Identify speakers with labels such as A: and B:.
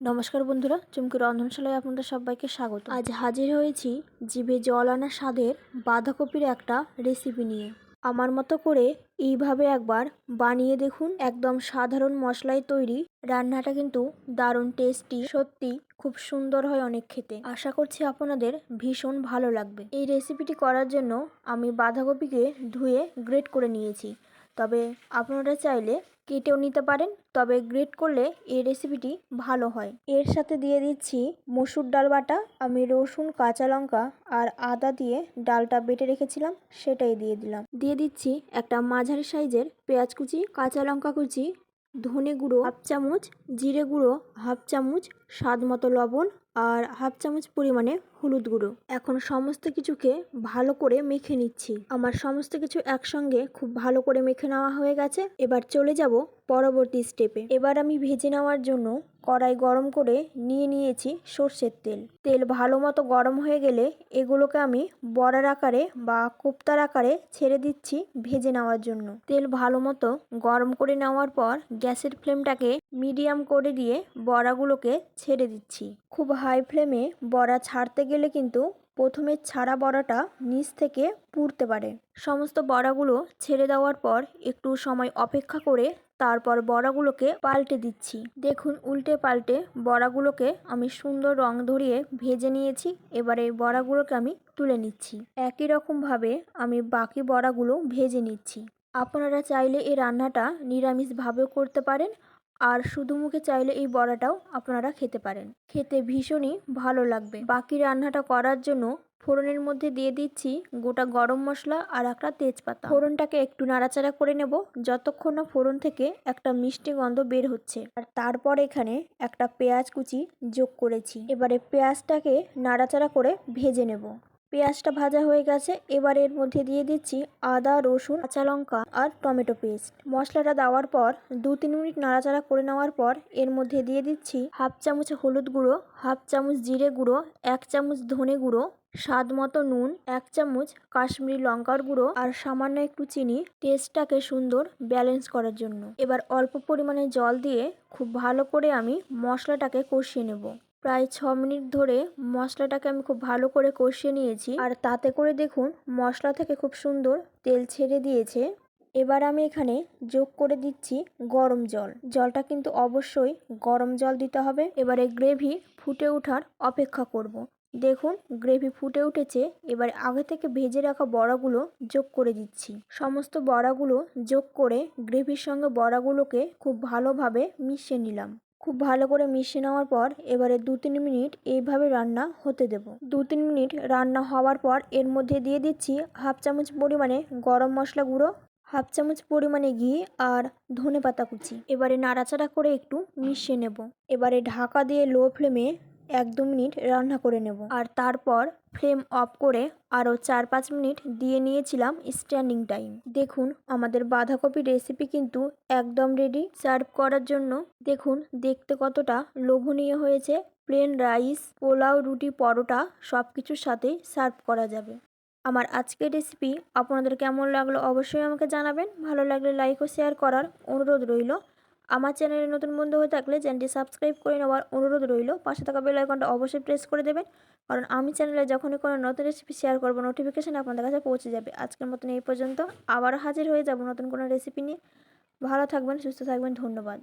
A: নমস্কার বন্ধুরা, চুমকি রন্ধনশালায় আপনাদের সবাইকে স্বাগত। আজ হাজির হয়েছি জিভে জল আনা স্বাদের বাঁধাকপির একটা রেসিপি নিয়ে। আমার মতো করে এইভাবে একবার বানিয়ে দেখুন, একদম সাধারণ মশলায় তৈরি। রান্নাটা কিন্তু দারুণ টেস্টি সত্যি খুব সুন্দর হয় অনেক খেতে। আশা করছি আপনাদের ভীষণ ভালো লাগবে। এই রেসিপিটি করার জন্য আমি বাঁধাকপিকে ধুয়ে গ্রেট করে নিয়েছি। তবে আপনারা চাইলে কেটেও নিতে পারেন। তবে গ্রেট করলে এই রেসিপিটি ভালো হয়। এর সাথে দিয়ে দিচ্ছি মসুর ডাল বাটা। আমি রসুন, কাঁচা লঙ্কা আর আদা দিয়ে ডালটা বেটে রেখেছিলাম, সেটাই দিয়ে দিলাম। দিয়ে দিচ্ছি একটা মাঝারি সাইজের পেঁয়াজ কুচি, কাঁচা লঙ্কা কুচি, ধনে গুঁড়ো, হাফ চামচ, জিরে গুঁড়ো, হাফ চামচ, স্বাদ মতো লবণ আর হাফ চামচ পরিমাণে হলুদ গুঁড়ো। এখন সমস্ত কিছুকে ভালো করে মেখে নিচ্ছি। আমার সমস্ত কিছু একসঙ্গে খুব ভালো করে মেখে নেওয়া হয়ে গেছে। এবার চলে যাব পরবর্তী স্টেপে এবার আমি ভেজে নেওয়ার জন্য কড়াই গরম করে নিয়ে নিয়েছি সর্ষের তেল। তেল ভালো মতো গরম হয়ে গেলে এগুলোকে আমি বড়ার আকারে বা কোপ্তার আকারে ছেড়ে দিচ্ছি ভেজে নেওয়ার জন্য। তেল ভালো মতো গরম করে নেওয়ার পর গ্যাসের ফ্লেমটাকে মিডিয়াম করে দিয়ে বড়াগুলোকে ছেড়ে দিচ্ছি। খুব হাই ফ্লেমে বড়া ছাড়তে গেলে কিন্তু প্রথমে ছাড়া বড়াটা নিচ থেকে পুড়তে পারে। সমস্ত বড়াগুলো ছেড়ে দেওয়ার পর একটু সময় অপেক্ষা করে তারপর বড়াগুলোকে পাল্টে দিচ্ছি। দেখুন, উল্টে পাল্টে বড়াগুলোকে আমি সুন্দর রং ধরিয়ে ভেজে নিয়েছি। এবারে বড়াগুলোকে আমি তুলে নিচ্ছি। একই রকমভাবে আমি বাকি বড়াগুলো ভেজে নিচ্ছি। আপনারা চাইলে এই রান্নাটা নিরামিষভাবেও করতে পারেন, আর শুধু মুখে চাইলে এই বড়াটাও আপনারা খেতে পারেন। খেতে ভীষণই ভালো লাগবে। বাকি রান্নাটা করার জন্য ফোড়নের মধ্যে দিয়ে দিচ্ছি গোটা গরম মশলা আর একটা তেজপাতা। ফোড়নটাকে একটু নাড়াচাড়া করে নেব যতক্ষণ না ফোড়ন থেকে একটা মিষ্টি গন্ধ বের হচ্ছে। আর তারপর এখানে একটা পেঁয়াজ কুচি যোগ করেছি। এবারে পেঁয়াজটাকে নাড়াচাড়া করে ভেজে নেব। পেঁয়াজটা ভাজা হয়ে গেছে। এবার এর মধ্যে দিয়ে দিচ্ছি আদা, রসুন, কাঁচা লঙ্কা আর টমেটো পেস্ট। মশলাটা দেওয়ার পর দু তিন মিনিট নাড়াচাড়া করে নেওয়ার পর এর মধ্যে দিয়ে দিচ্ছি হাফ চামচ হলুদ গুঁড়ো, হাফ চামচ জিরে গুঁড়ো, এক চামচ ধনে গুঁড়ো স্বাদ মতো নুন, এক চামচ কাশ্মীরি লঙ্কার গুঁড়ো আর সামান্য একটু চিনি। টেস্টটাকে সুন্দর ব্যালেন্স করার জন্য। এবার অল্প পরিমাণে জল দিয়ে খুব ভালো করে আমি মশলাটাকে কষিয়ে নেব। প্রায় ছ মিনিট ধরে মশলাটাকে আমি খুব ভালো করে কষিয়ে নিয়েছি। আর তাতে করে দেখুন, মশলা থেকে খুব সুন্দর তেল ছেড়ে দিয়েছে। এবার আমি এখানে যোগ করে দিচ্ছি গরম জল। জলটা কিন্তু অবশ্যই গরম জল দিতে হবে। এবারে গ্রেভি ফুটে ওঠার অপেক্ষা করব। দেখুন, গ্রেভি ফুটে উঠেছে। এবার আগে থেকে ভেজে রাখা বড়াগুলো যোগ করে দিচ্ছি। সমস্ত বড়াগুলো যোগ করে গ্রেভির সঙ্গে বড়াগুলোকে খুব ভালোভাবে মিশিয়ে নিলাম। খুব ভালো করে মিশিয়ে নেওয়ার পর এবারে দু তিন মিনিট এইভাবে রান্না হতে দেব। দু তিন মিনিট রান্না হওয়ার পর এর মধ্যে দিয়ে দিচ্ছি হাফ চামচ পরিমাণে গরম মশলা গুঁড়ো, হাফ চামচ পরিমাণে ঘি আর ধনে পাতা কুচি। এবারে নাড়াচাড়া করে একটু মিশিয়ে নেব। এবারে ঢাকা দিয়ে লো ফ্লেমে এক দু মিনিট রান্না করে নেব। আর তারপর ফ্লেম অফ করে আরও চার পাঁচ মিনিট দিয়ে নিয়েছিলাম স্ট্যান্ডিং টাইম। দেখুন, আমাদের বাঁধাকপি রেসিপি কিন্তু একদম রেডি সার্ভ করার জন্য দেখুন, দেখতে কতটা লোভনীয় হয়েছে। প্লেন রাইস পোলাও, রুটি, পরোটা সব কিছুর সাথেই সার্ভ করা যাবে। আমার আজকের রেসিপি আপনাদের কেমন লাগল অবশ্যই আমাকে জানাবেন। ভালো লাগলে লাইক ও শেয়ার করার অনুরোধ রইল। আমার চ্যানেলে নতুন বন্ধু হয়ে থাকলে চ্যানেলটি সাবস্ক্রাইব করে নেওয়ার অনুরোধ রইল। পাশে থাকা বেল আইকনটা অবশ্যই প্রেস করে দেবেন। কারণ আমি চ্যানেলে যখনই কোনো নতুন রেসিপি শেয়ার করব নোটিফিকেশান আপনাদের কাছে পৌঁছে যাবে। আজকের মতন এই পর্যন্ত। আবার হাজির হয়ে যাব নতুন কোনো রেসিপি নিয়ে। ভালো থাকবেন, সুস্থ থাকবেন, ধন্যবাদ।